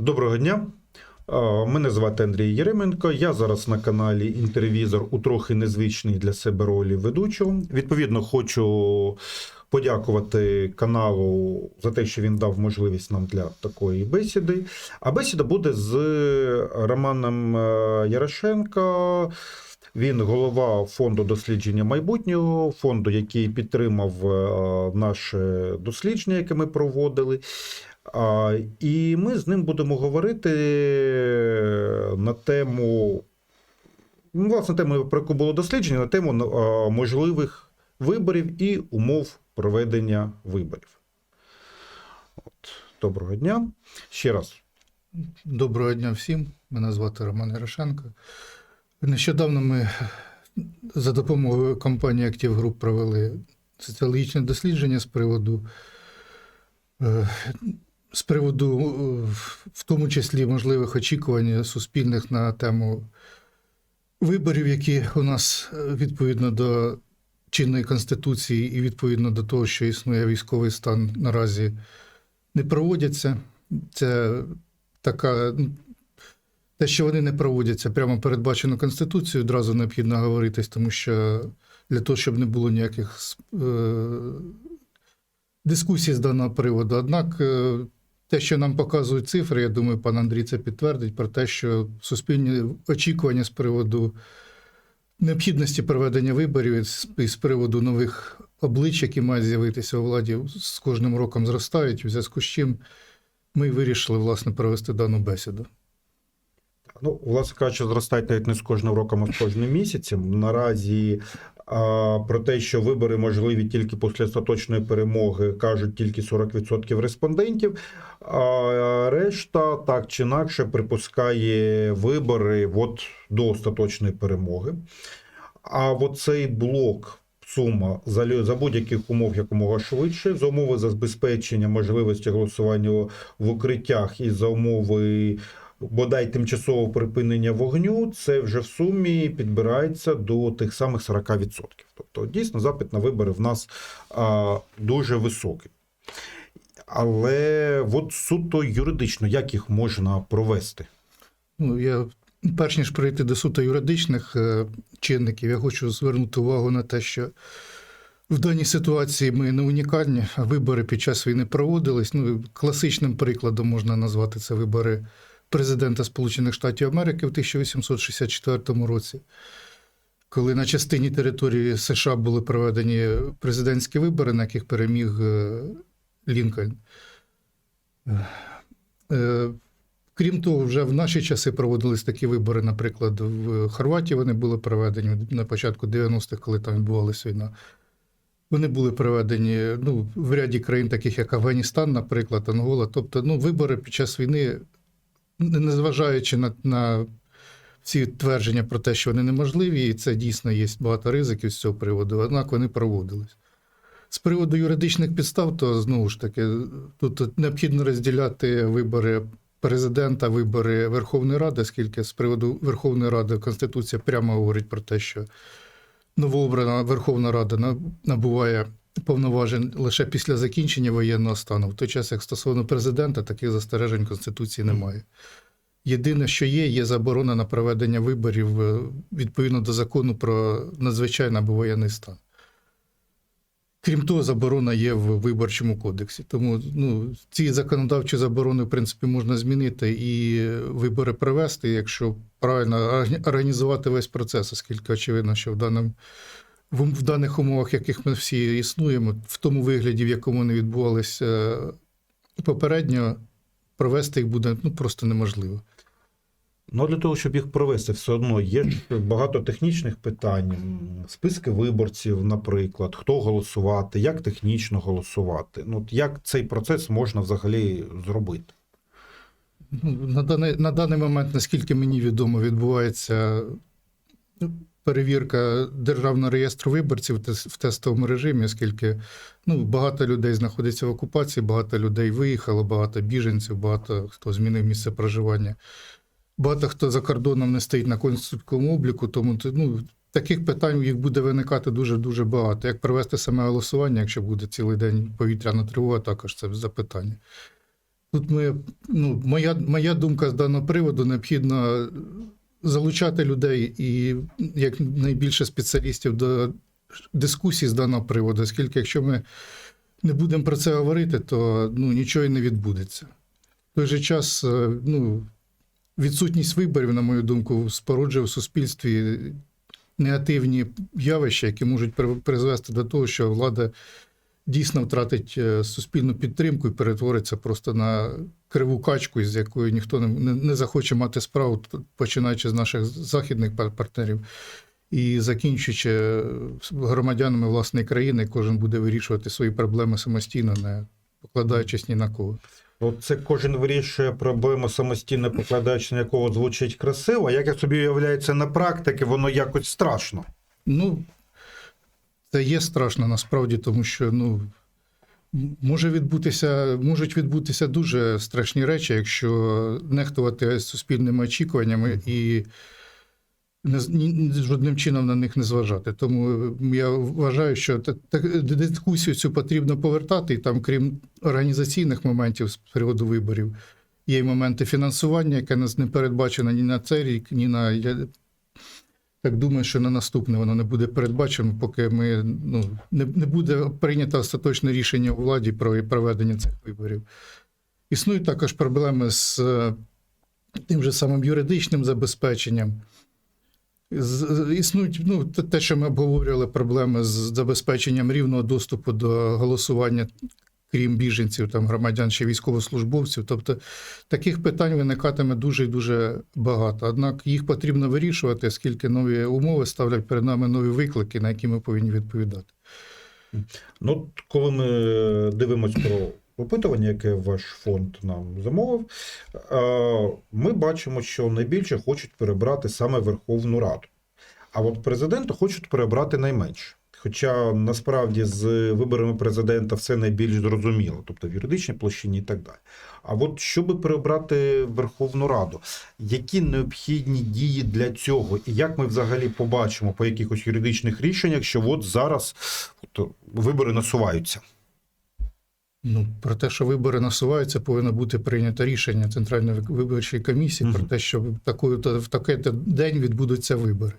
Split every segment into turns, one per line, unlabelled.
Доброго дня. Мене звати Андрій Єременко. Я зараз на каналі Інтервізор у трохи незвичній для себе ролі ведучого. Відповідно, хочу подякувати каналу за те, що він дав можливість нам для такої бесіди. А бесіда буде з Романом е, Ярошенко. Він голова фонду дослідження майбутнього, фонду, який підтримав е, наше дослідження, яке ми проводили. І ми з ним будемо говорити на тему, ну, власне, тему, про яку було дослідження, на тему можливих виборів і умов проведення виборів. От. Доброго дня. Ще раз.
Доброго дня всім. Мене звати Роман Ярошенко. Нещодавно ми за допомогою компанії Active Group провели соціологічне дослідження з приводу, е, з приводу, е, в тому числі можливих очікувань суспільних на тему виборів, які у нас е, відповідно до чинної конституції і відповідно до того, що існує військовий стан наразі не проводяться. Це така. ну, Те, що вони не проводяться, прямо передбачено Конституцією, одразу необхідно говоритись, тому що для того, щоб не було ніяких е, дискусій з даного приводу. Однак, е, те, що нам показують цифри, я думаю, пан Андрій це підтвердить, про те, що суспільні очікування з приводу необхідності проведення виборів і з- приводу нових облич, які мають з'явитися у владі, з кожним роком зростають, в зв'язку з чим ми вирішили власне провести дану бесіду.
Ну, власне кажучи, зростають навіть не з кожним роком, а з кожним місяцем. Наразі про те, що вибори можливі тільки після остаточної перемоги, кажуть тільки 40% респондентів. А решта так чи інакше припускає вибори от до остаточної перемоги. А от цей блок. Сума за, за будь-яких умов якомога швидше, за умови забезпечення можливості голосування в укриттях і за умови бодай тимчасового припинення вогню, це вже в сумі підбирається до тих самих 40%. Тобто, дійсно, запит на вибори в нас а, дуже високий. Але от суто юридично, як їх можна провести?
Ну, я перш ніж перейти до суто юридичних е, чинників, я хочу звернути увагу на те, що в даній ситуації ми не унікальні. Вибори під час війни проводились. Ну, класичним прикладом можна назвати це вибори президента Сполучених Штатів Америки в 1864 році. Коли на частині території США були проведені президентські вибори, на яких переміг е, Лінкольн. Е, Крім того, вже в наші часи проводились такі вибори, наприклад, в Хорватії вони були проведені на початку 90-х, коли там відбувалася війна. Вони були проведені ну, в ряді країн, таких як Афганістан, наприклад, Ангола. Тобто, ну, вибори під час війни, незважаючи на, на ці твердження про те, що вони неможливі, і це дійсно є багато ризиків з цього приводу, однак вони проводились. З приводу юридичних підстав, то знову ж таки, тут необхідно розділяти вибори президента, вибори Верховної Ради, оскільки з приводу Верховної Ради Конституція прямо говорить про те, що новообрана Верховна Рада набуває повноважень лише після закінчення воєнного стану. В той час, як стосовно президента, таких застережень Конституції немає. Єдине, що є, є заборона на проведення виборів е, відповідно до закону про надзвичайний або воєнний стан. Крім того, заборона є в виборчому кодексі. Тому ну, ці законодавчі заборони, в принципі, можна змінити і вибори провести, якщо правильно організувати весь процес, оскільки очевидно, що в, даному, в, в даних умовах, в яких ми всі існуємо, в тому вигляді, в якому вони відбувалися е, попередньо, провести їх буде ну, просто неможливо.
Ну, для того, щоб їх провести, все одно є багато технічних питань, списки виборців, наприклад, хто голосувати, як технічно голосувати. Ну, як цей процес можна взагалі зробити?
Ну, На даний, на даний момент, наскільки мені відомо, відбувається ну, перевірка Державного реєстру виборців в тестовому режимі, оскільки ну, багато людей знаходиться в окупації, багато людей виїхало, багато біженців, багато хто змінив місце проживання. Багато хто за кордоном не стоїть на консульському обліку, тому ну, таких питань їх буде виникати дуже-дуже багато. Як провести саме голосування, якщо буде цілий день повітряна тривога, також це запитання. Тут ми, ну, моя, моя думка з даного приводу необхідно залучати людей і як найбільше спеціалістів до дискусії з даного приводу, оскільки якщо ми не будемо про це говорити, то ну, нічого і не відбудеться. В той же час, е, ну, відсутність виборів, на мою думку, споруджує в суспільстві негативні явища, які можуть призвести до того, що влада дійсно втратить е, суспільну підтримку і перетвориться просто на криву качку, з якою ніхто не, не, не захоче мати справу, починаючи з наших західних партнерів і закінчуючи е, громадянами власної країни, кожен буде вирішувати свої проблеми самостійно, не покладаючись ні на кого.
От це кожен вирішує проблему самостійно, покладаючи на якого звучить красиво. Як я собі уявляється на практиці, воно якось страшно.
Ну, це є страшно насправді, тому що ну, може відбутися, можуть відбутися дуже страшні речі, якщо нехтувати суспільними очікуваннями і не, ні- жодним чином на них не зважати. Тому я вважаю, що та- та- дискусію цю потрібно повертати, і там, крім організаційних моментів з приводу виборів, є й моменти фінансування, яке не передбачено ні на цей рік, ні на так думаю, що на наступне воно не буде передбачено, поки ми ну не, не буде прийнято остаточне рішення у владі про проведення цих виборів. Існують також проблеми з е, тим же самим юридичним забезпеченням. Існують ну, те, що ми обговорювали, проблеми з забезпеченням рівного доступу до голосування, крім біженців, там громадян ще військовослужбовців. Тобто таких питань виникатиме дуже і дуже багато. Однак їх потрібно вирішувати, оскільки нові умови ставлять перед нами нові виклики, на які ми повинні відповідати.
Ну, коли ми дивимося про опитування, яке ваш фонд нам замовив, ми бачимо, що найбільше хочуть перебрати саме Верховну Раду. А от президента хочуть перебрати найменше. Хоча насправді з виборами президента все найбільш зрозуміло, тобто в юридичній площині і так далі. А от щоб перебрати Верховну Раду, які необхідні дії для цього, і як ми взагалі побачимо по якихось юридичних рішеннях, що от зараз от, вибори насуваються?
Ну, про те, що вибори насуваються, повинно бути прийнято рішення Центральної виборчої комісії про те, що в такий в такий день відбудуться вибори.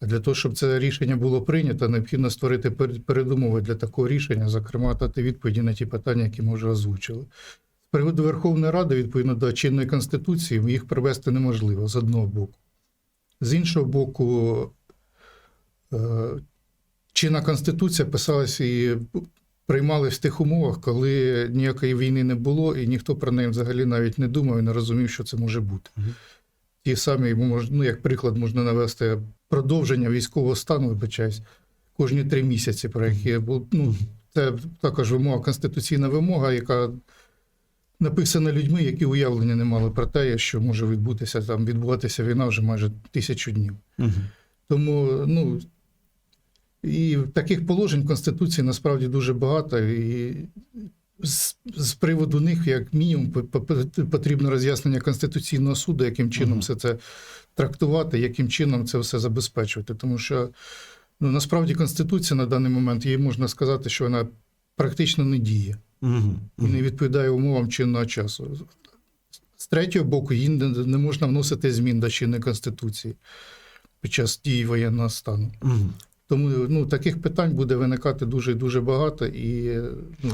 Для того, щоб це рішення було прийнято, необхідно створити передумови для такого рішення, зокрема, дати відповіді на ті питання, які ми вже озвучили. З приводу Верховної Ради, відповідно до чинної конституції, їх привести неможливо з одного боку. З іншого боку, е, чинна конституція писалася і приймали в тих умовах, коли ніякої війни не було, і ніхто про неї взагалі навіть не думав і не розумів, що це може бути. Ті самі, ну, як приклад, можна навести продовження військового стану, вибачаюсь, кожні три місяці, про які. Ну, це також вимога, конституційна вимога, яка написана людьми, які уявлення не мали про те, що може відбутися там, відбуватися війна вже майже тисячу днів. Тому ну, і таких положень в Конституції насправді дуже багато. І з, з приводу них, як мінімум, по- по- потрібно роз'яснення Конституційного суду, яким чином все це трактувати, яким чином це все забезпечувати. Тому що ну, насправді Конституція на даний момент їй можна сказати, що вона практично не діє і не відповідає умовам чинного часу. З третього боку, їй не, не можна вносити змін до чинної Конституції під час дії воєнного стану. Тому ну, таких питань буде виникати дуже дуже багато. І ну,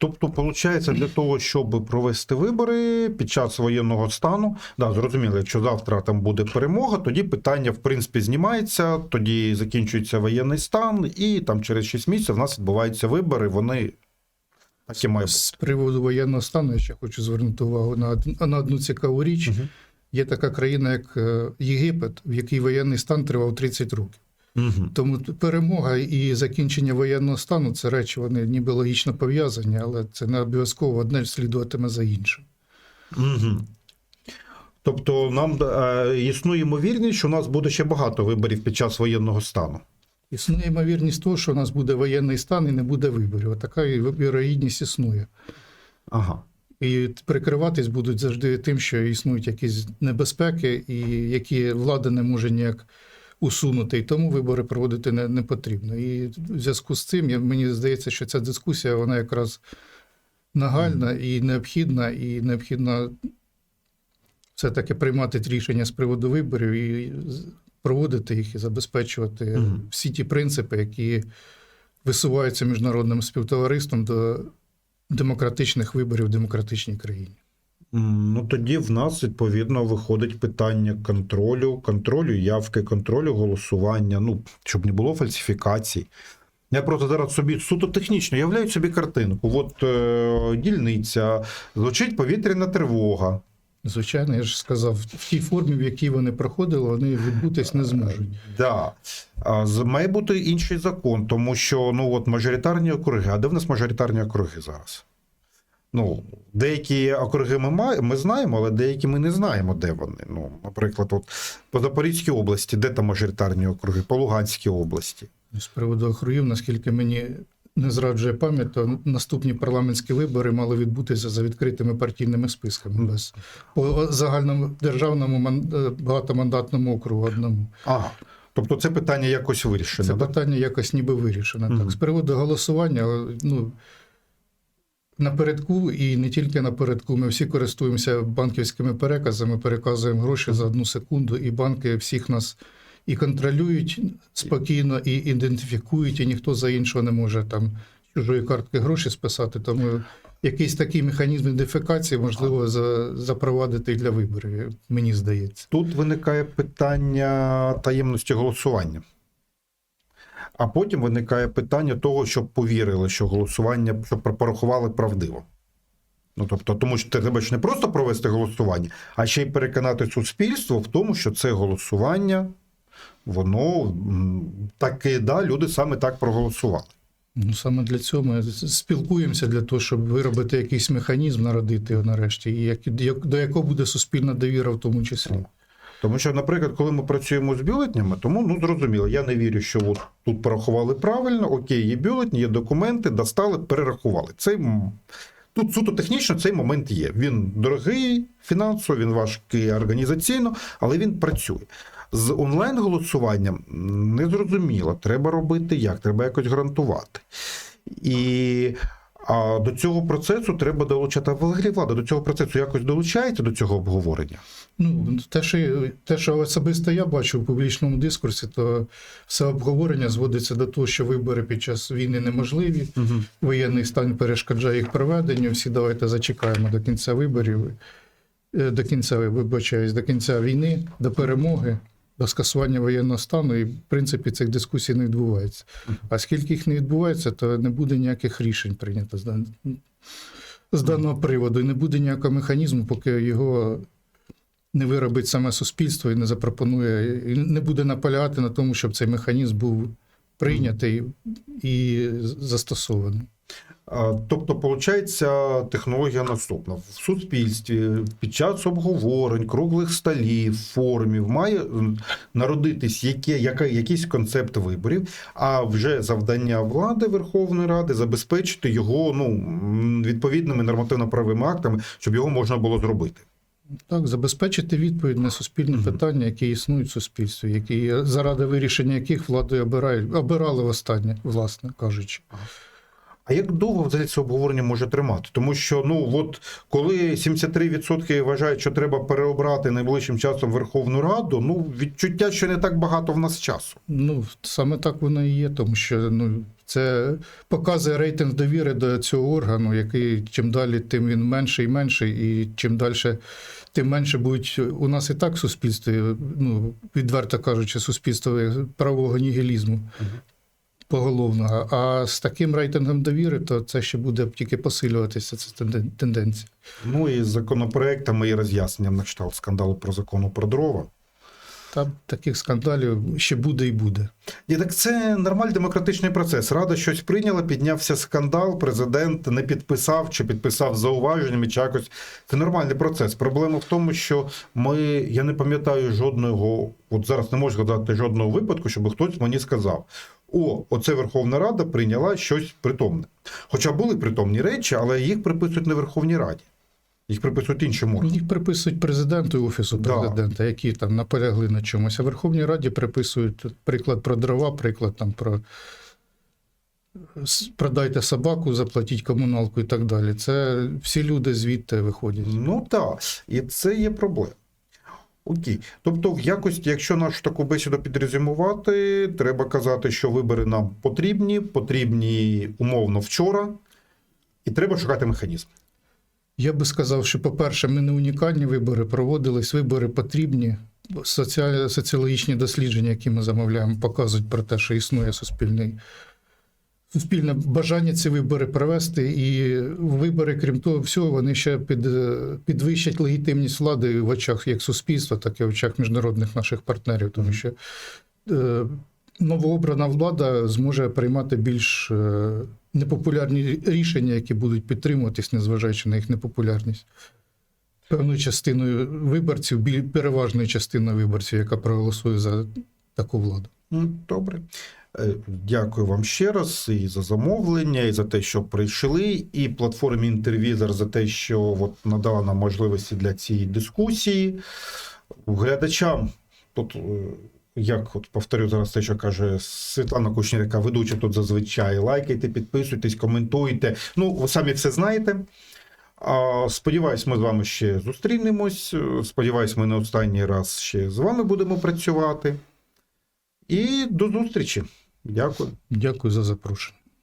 Тобто, виходить, для того, щоб провести вибори під час воєнного стану, да, зрозуміло, якщо завтра там буде перемога, тоді питання в принципі знімається, тоді закінчується воєнний стан, і там через 6 місяців в нас відбуваються вибори. Вони так і
з приводу воєнного стану я ще хочу звернути увагу на, од- на одну цікаву річ.
Мгм.
Є така країна, як е, Єгипет, в якій воєнний стан тривав 30 років.
Мгм.
Тому перемога і закінчення воєнного стану це речі, вони ніби логічно пов'язані, але це не обов'язково одне слідуватиме за іншим.
Мгм. Тобто нам е, існує ймовірність, що у нас буде ще багато виборів під час воєнного стану.
Існує ймовірність того, що у нас буде воєнний стан і не буде виборів. Така вірогідність існує.
Ага.
І прикриватись будуть завжди тим, що існують якісь небезпеки, і які влада не може ніяк усунути, і тому вибори проводити не, не потрібно. І в зв'язку з цим я, мені здається, що ця дискусія вона якраз нагальна і необхідна, і необхідно все-таки приймати рішення з приводу виборів і проводити їх і забезпечувати
Мгм.
всі ті принципи, які висуваються міжнародним співтовариством до демократичних виборів в демократичній країні.
Ну тоді в нас відповідно виходить питання контролю, контролю явки, контролю голосування. Ну щоб не було фальсифікацій. Я просто зараз собі суто технічно являю собі картинку. От е, дільниця, звучить повітряна тривога.
Звичайно, я ж сказав, в тій формі, в якій вони проходили, вони відбутись не зможуть.
Да. А, має бути інший закон, тому що ну от мажоритарні округи. А де в нас мажоритарні округи зараз? Ну, деякі округи ми маємо, ми знаємо, але деякі ми не знаємо, де вони. Ну, наприклад, от по Запорізькій області, де там мажоритарні округи, по Луганській області.
З приводу округів, наскільки мені не зраджує пам'ять, то наступні парламентські вибори мали відбутися за відкритими партійними списками без по загальному державному е, багатомандатному округу одному.
Ага. Тобто це питання якось вирішено.
Це
да?
питання якось ніби вирішено.
Мгм.
Так, з приводу голосування, ну. Напередку і не тільки напередку, ми всі користуємося банківськими переказами, переказуємо гроші за одну секунду, і банки всіх нас і контролюють спокійно, і ідентифікують, і ніхто за іншого не може там чужої картки гроші списати. Тому якийсь такий механізм ідентифікації можливо за, запровадити для виборів, мені здається.
Тут виникає питання таємності голосування. А потім виникає питання того, щоб повірили, що голосування щоб порахували правдиво. Ну, тобто, тому що треба ж не просто провести голосування, а ще й переконати суспільство в тому, що це голосування, воно м, таки, да, люди саме так проголосували.
Ну, саме для цього ми спілкуємося для того, щоб виробити якийсь механізм, народити його нарешті, і як, до якого буде суспільна довіра в тому числі.
Тому що, наприклад, коли ми працюємо з бюлетнями, тому ну зрозуміло, я не вірю, що от тут порахували правильно, окей, є бюлетні, є документи, достали, перерахували. Це тут суто технічно цей момент є. Він дорогий фінансово, він важкий організаційно, але він працює. З онлайн-голосуванням незрозуміло, треба робити як, треба якось гарантувати. І а до цього процесу треба долучати. А взагалі влада до цього процесу якось долучається до цього обговорення.
Ну, те, що, те, що особисто я бачу в публічному дискурсі, то все обговорення зводиться до того, що вибори під час війни неможливі,
Угу.
воєнний стан перешкоджає їх проведенню. Всі давайте зачекаємо до кінця виборів, е, до кінця вибачаюсь, до кінця війни, до перемоги, до скасування воєнного стану. І в принципі цих дискусій не відбувається. А скільки їх не відбувається, то не буде ніяких рішень прийнято з дан- з даного приводу, і не буде ніякого механізму, поки його. Не виробить саме суспільство і не запропонує, і не буде наполягати на тому, щоб цей механізм був прийнятий і застосований.
Тобто, виходить, технологія наступна. В суспільстві під час обговорень, круглих столів, форумів має народитись яке, яка, якийсь концепт виборів, а вже завдання влади Верховної Ради забезпечити його ну, відповідними нормативно-правовими актами, щоб його можна було зробити.
Так, забезпечити відповідь на суспільні
Мгм.
питання, які існують в суспільстві, які заради вирішення яких влади обирають, обирали останнє, власне кажучи.
А як довго взагалі це обговорення може тримати? Тому що ну от коли 73% вважають, що треба переобрати найближчим часом Верховну Раду, ну відчуття, що не так багато в нас часу.
Ну, саме так воно і є, тому що ну, це показує рейтинг довіри до цього органу, який чим далі, тим він менший і менший, і чим далі, тим менше будуть у нас і так в суспільстві, ну, відверто кажучи, суспільство правового нігілізму. Поголовного, а з таким рейтингом довіри, то це ще буде тільки посилюватися. Це тенденція.
Ну і з законопроектами і роз'ясненням на кшталт скандалу про закону про дрова.
Там таких скандалів ще буде і буде.
І так це нормальний демократичний процес. Рада щось прийняла, піднявся скандал, президент не підписав чи підписав зауваженнями, чи якось. Це нормальний процес. Проблема в тому, що ми, я не пам'ятаю жодного, от зараз не можу згадати жодного випадку, щоб хтось мені сказав: о, оце Верховна Рада прийняла щось притомне. Хоча були притомні речі, але їх приписують не Верховній Раді. Їх приписують органам.
Їх приписують президенту і офісу
Да.
президента, які там наполягли на чомусь. А Верховній Раді приписують приклад про дрова, приклад там про продайте собаку, заплатіть комуналку і так далі. Це всі люди звідти виходять.
Ну так, і це є проблема. Окей. Тобто, в якості, якщо нашу таку бесіду підрезюмувати, треба казати, що вибори нам потрібні, потрібні умовно вчора, і треба шукати механізм.
Я би сказав, що, по-перше, ми не унікальні вибори проводились, вибори потрібні. Соціологічні дослідження, які ми замовляємо, показують про те, що існує суспільний. Суспільне бажання ці вибори провести, і вибори, крім того всього, вони ще під, підвищать легітимність влади в очах як суспільства, так і в очах міжнародних наших партнерів, тому що е, новообрана влада зможе приймати більш е, непопулярні рішення, які будуть підтримуватись, незважаючи на їх непопулярність. Певною частиною виборців, переважною частиною виборців, яка проголосує за таку владу.
Добре. Е, Дякую вам ще раз і за замовлення, і за те, що прийшли, і платформі Інтервізор за те, що от надала нам можливості для цієї дискусії. Глядачам тут. е, Як от повторю зараз те, що каже Світлана Кушнір, яка ведуча тут зазвичай. Лайкайте, підписуйтесь, коментуйте. Ну, ви самі все знаєте. Сподіваюсь, ми з вами ще зустрінемось. Е, Сподіваюсь, ми не останній раз ще з вами будемо працювати. І до зустрічі. Дякую.
Дякую за запрошення.